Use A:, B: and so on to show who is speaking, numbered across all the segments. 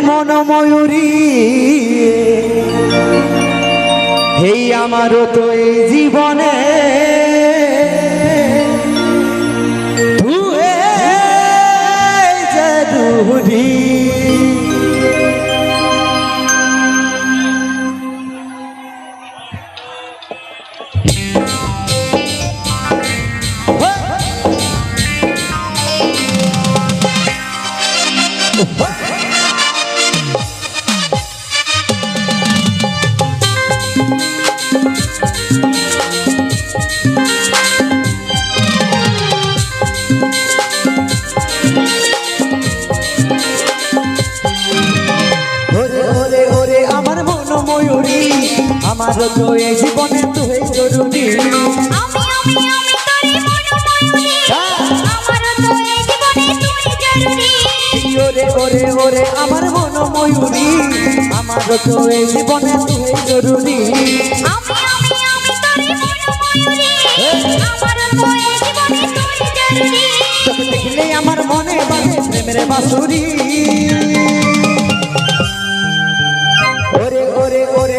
A: মন ময়ূরী হেই আমারও তো এই জীবনে
B: আমারও তো এই জীবনে তুই জরুরি।
A: ওরে ওরে ওরে আমার মন ময়ূরী আমার তো এই জীবনে তুই জরুরি।
B: আমি আমি আমি তোরে ময়ূরী আমারও তো এই জীবনে তুই জরুরি
A: দেখলে আমার মনে বাজে প্রেমের বাঁশুরি। ওরে ওরে ওরে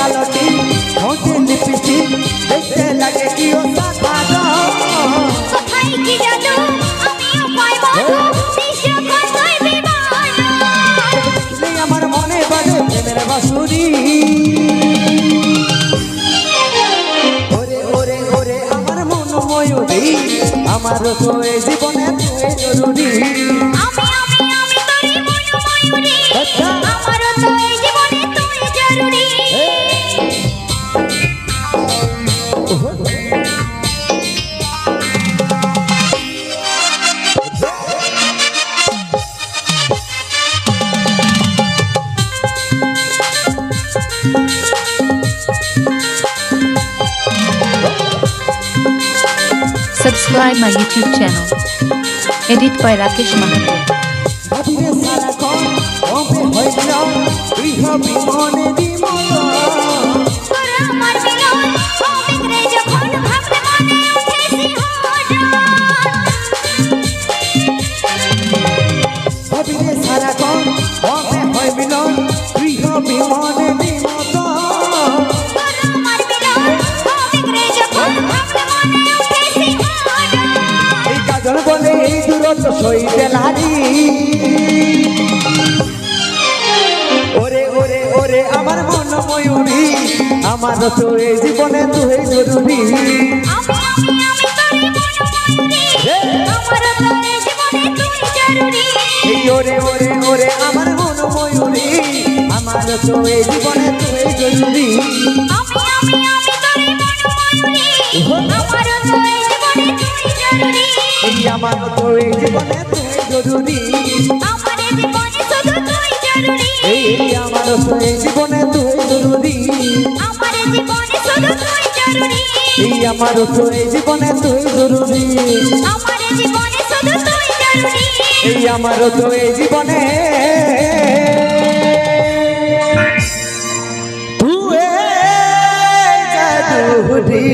A: কপালে কালটি মোটে লিপিটি দেখতে লাগে কি অসাধারণ
B: কোথায় কি জাদু আমিও পাইবো নিজ কথায় বিমোচন
A: নেই আমার মনে বাজে প্রেমের বাঁশুরি। ওরে ওরে ওরে আমার মন ময়ূরী আমার তো এই জীবনে
C: Subscribe my YouTube channel. Edit by Rakesh Mahato.
A: মনে বিমল
B: তোর আমার মিলন অনেক রে
A: দূরত্ব সইতে নারী। ওরে ওরে ওরে, আমার মন ময়ূরী, আমার তো এই জীবনে তুই জরুরি। ওরে ওরে ওরে, আমার মন ময়ূরী, আমার তো এই জীবনে তুই জরুরি।
B: আমি আমি আমি তোরে ময়ূরী আমারও তো এই জীবনে তুই
A: এই আমার তো এই জীবনে তুই জরুরি।
B: আমার জীবনে শুধু তুই জরুরি।
A: এই আমার তো এই জীবনে তুই জরুরি।
B: আমার জীবনে শুধু তুই জরুরি।
A: এই আমার তো জীবনে তুই জরুরি।
B: আমার জীবনে শুধু তুই জরুরি।
A: এই আমার তো জীবনে। তুই জরুরি